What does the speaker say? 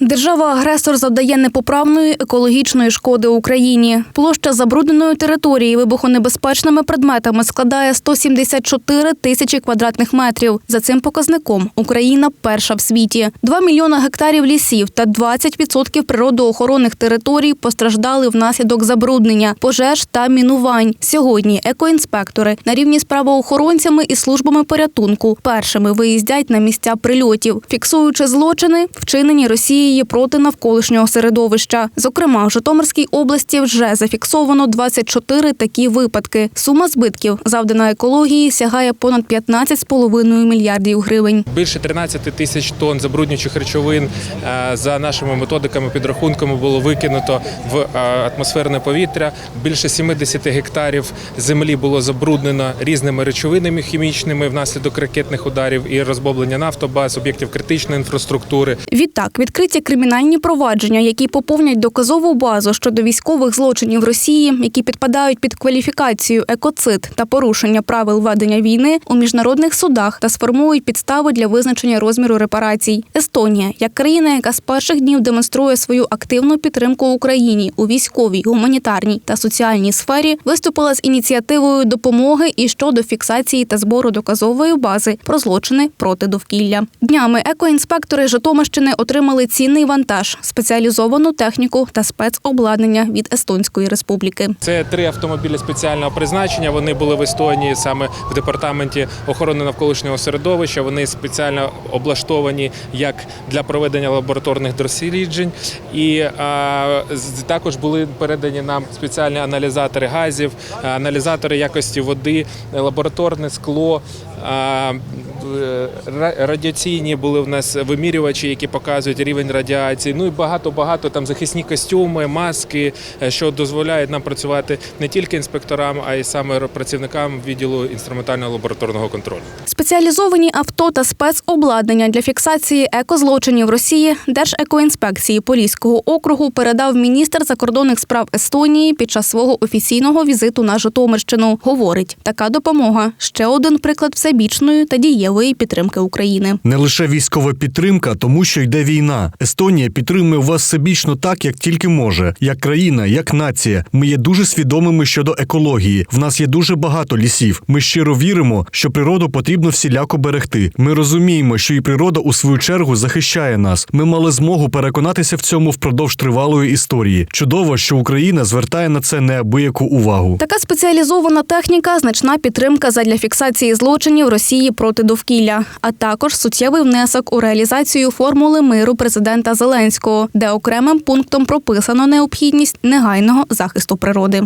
Держава-агресор завдає непоправної екологічної шкоди Україні. Площа забрудненої території вибухонебезпечними предметами складає 174 тисячі квадратних метрів. За цим показником Україна перша в світі. 2 мільйона гектарів лісів та 20% природоохоронних територій постраждали внаслідок забруднення, пожеж та мінувань. Сьогодні екоінспектори на рівні з правоохоронцями і службами порятунку першими виїздять на місця прильотів, фіксуючи злочини, вчинені Росією проти навколишнього середовища. Зокрема, в Житомирській області вже зафіксовано 24 такі випадки. Сума збитків, завдана екології, сягає понад 15,5 мільярдів гривень. Більше 13 тисяч тонн забруднюючих речовин е, за нашими методиками підрахунками було викинуто в е, атмосферне повітря. Більше 70 гектарів землі було забруднено різними речовинами хімічними внаслідок ракетних ударів і розбомблення нафтобаз, об'єктів критичної інфраструктури. Відтак відкриті кримінальні провадження, які поповнять доказову базу щодо військових злочинів Росії, які підпадають під кваліфікацію екоцид та порушення правил ведення війни у міжнародних судах та сформують підстави для визначення розміру репарацій. Естонія, як країна, яка з перших днів демонструє свою активну підтримку Україні у військовій, гуманітарній та соціальній сфері, виступила з ініціативою допомоги і щодо фіксації та збору доказової бази про злочини проти довкілля. Днями екоінспектори Житомирщини отримали цінний вантаж, спеціалізовану техніку та спецобладнання від Естонської республіки. Це три автомобілі спеціального призначення. Вони були в Естонії саме в департаменті охорони навколишнього середовища. Вони спеціально облаштовані як для проведення лабораторних досліджень, і а, також були передані нам спеціальні аналізатори газів, аналізатори якості води, лабораторне скло. а, Радіаційні були в нас вимірювачі, які показують рівень радіації. Ну і багато багато там захисні костюми, маски, е, що дозволяють нам працювати не тільки інспекторам, а й саме працівникам відділу інструментального лабораторного контролю. Спеціалізовані авто та спецобладнання для фіксації екозлочинів Росії Держекоінспекції Поліського округу передав міністр закордонних справ Естонії під час свого офіційного візиту на Житомирщину. Говорить, така допомога ще один приклад всебічної та дієвої підтримки України. Не лише військова підтримка, тому що йде війна. Естонія підтримує вас всебічно так, як тільки може. Як країна, як нація. Ми є дуже свідомими щодо екології. В нас є дуже багато лісів. Ми щиро віримо, що природу потрібно всіляко берегти. Ми розуміємо, що і природа у свою чергу захищає нас. Ми мали змогу переконатися в цьому впродовж тривалої історії. Чудово, що Україна звертає на це неабияку увагу. Така спеціалізована техніка значна підтримка задля фіксації злочинів Росії проти довкілля, а також суттєвий внесок у реалізацію формули миру президента Зеленського, де окремим пунктом прописано необхідність негайного захисту природи.